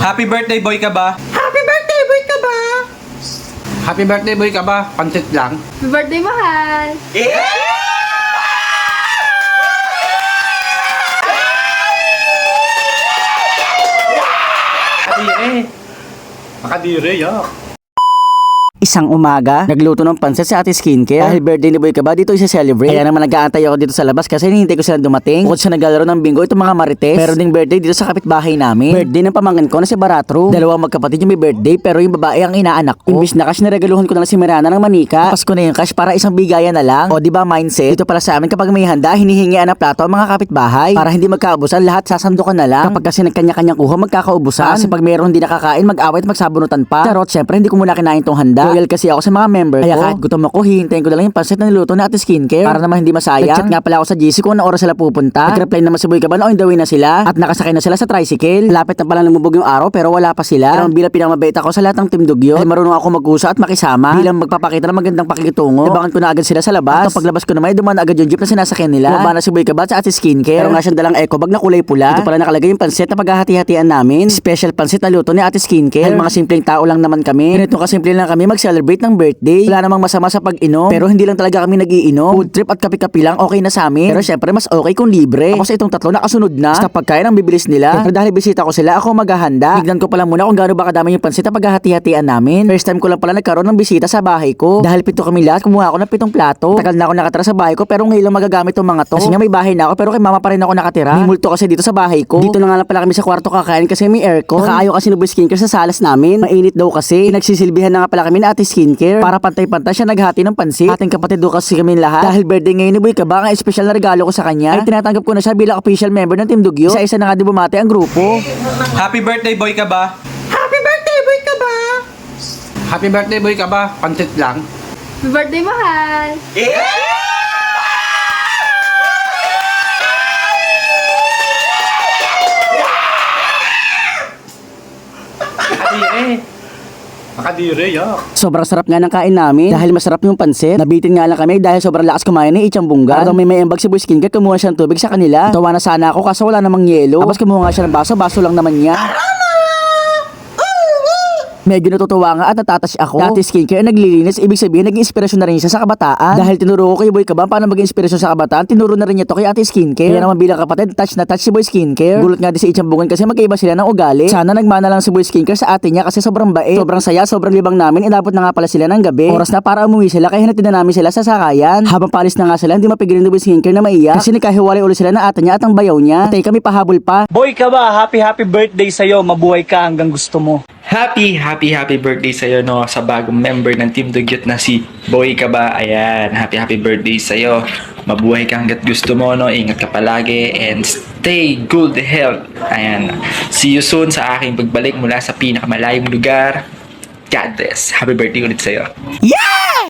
Happy birthday boy ka ba? Happy birthday, boy ka ba? Happy birthday, boy ka ba? Pansit lang. Happy birthday, mahal! Makadire. Makadire, ya. Isang umaga, nagluto ng pansit si Ate Skincare. Dahil birthday ni Boy Kaba, dito i-celebrate. Kaya naman nag-aantay ako dito sa labas kasi hinihintay ko silang dumating. Bukod sa naglalaro ng bingo, itong mga marites. Meron ding birthday dito sa kapitbahay namin. Birthday ng pamangkin ko na si Baratro. Dalawang magkapatid yung may birthday pero yung babae ang inaanak ko. Imbis na cash, naregaluhan ko na lang si Mirana ng manika. Pasko na yung cash para isang bigayan na lang. O di ba mindset? Dito pala sa amin kapag may handa, hinihingian na plato ang mga kapitbahay. Para hindi magkaubusan, lahat sasandukan na lang. Kapag kasi nagkanya-kanyang kuha, magkakaubusan. Kasi pag mayroon hindi nakakain, mag-away at magsabunutan pa. Charot, syempre hindi ko muna kinain tong handa. Loyal kasi ako sa mga member Kaya kahit gutom ako, hihintayin ko na lang yung pansit na niluto ni Ate Skincare. Para naman hindi masayang. Nag-chat nga pala ako sa GC kung anong oras sila pupunta. Nag-reply naman si Boy Kaban, on the way na sila. At nakasakay na sila sa tricycle. Lapit na pala lumubog yung araw pero wala pa sila. Pero bilang pinamabait ako sa lahat ng Team Dugyo. Dahil marunong ako mag-usa at makisama. Bilang magpapakita ng magandang pakikitungo. Ibangan ko na agad sila sa labas. At paglabas ko naman, dumaan agad yung jeep na sinasakyan nila. Bumaba na si Boy Kaban sa Ate Skincare. Pero nga siyang dalang eco bag na kulay pula. Ito pala nakalagay yung pansit na paghahati-hatian namin. Special pansit na luto ni Ate Skincare. Dahil mga simpleng tao lang naman kami. Ganito kasimple lang kami mag-celebrate ng birthday. Wala namang masama sa pag-inom. Pero hindi lang talaga kami nagiinom. Food trip at kape-kape lang okay na sa amin. Pero syempre mas okay kung libre. Ako sa itong tatlo nakasunod na. Basta pagkain ang bibilis nila. Syempre dahil bisita ko sila, ako maghahanda. Tignan ko pala muna kung gaano ba kadami yung pansit na paghahati-hatian namin. First time ko lang pala nagkaroon ng bisita sa bahay ko. Dahil pito kami lahat, kumuha ako ng pitong plato. Tagal na ako nakatira sa bahay ko pero ngayon lang magagamit tong mga to. Kasi nga may bahay na ako pero kay mama pa rin ako nakatira. May multo kasi dito sa bahay ko. Dito na nga lang pala kami sa kwarto kakain kasi may aircon. Nakaayo kasi Boy Skincare sa salas namin. Mainit daw kasi. Nagsisilbihan na nga pala kami na ate skincare. Para pantay-pantay siya naghati ng pansit. Ating kapatid do kasi kami lahat. Dahil birthday ngayon ni Boy Kaba, ang espesyal na regalo ko sa kanya. Ay tinatanggap ko na siya bilang official member ng Team Dugyo. Isa-isa na nga di bumati ang grupo. Happy birthday boy ka ba? Happy birthday, boy ka ba? Happy birthday, boy ka ba? Pansit lang. Happy birthday, mahal! Makadire. Makadire, ya. Sobrang sarap nga ng kain namin dahil masarap yung pansit. Nabitin nga lang kami dahil sobrang lakas kumain ni Ichang Bunggan. At may may embag si Boy Skincare, kumuha siya ng tubig sa kanila. Tawa na sana ako kaso wala namang yelo. Tapos kumuha nga siya ng baso, baso lang naman niya. Medyo natutuwa nga at natatash ako. Dati skincare naglilinis, ibig sabihin naging inspirasyon na rin siya sa kabataan. Dahil tinuro ko kay Boy Kabang paano maging inspirasyon sa kabataan, tinuro na rin niya to kay ate skincare. Kaya naman bilang kapatid, touch na touch si Boy Skincare. Gulot nga din si Ichang Bungan kasi magkaiba sila ng ugali. Sana nagmana lang si Boy Skincare sa ate niya kasi sobrang bait. Sobrang saya, sobrang libang namin. Inabot na nga pala sila ng gabi. Oras na para umuwi sila kaya hinatid na namin sila sa sakayan. Habang palis na nga sila, hindi mapigilin ni Boy Skincare na maiyak. Kasi nagkahiwalay ulit sila ng ate niya at ang bayaw niya. At kami pahabol pa. Boy ka ba? Happy happy birthday sa'yo. Mabuhay ka hanggang gusto mo. Happy, happy, happy birthday sa'yo, no? Sa bagong member ng Team Dugyot na si Boy ka ba? Ayan, happy, happy birthday sa'yo. Mabuhay ka hanggat gusto mo, no? Ingat ka palagi and stay good health. Ayan. See you soon sa aking pagbalik mula sa pinakamalayong lugar. God bless. Happy birthday ulit sa'yo. Yeah!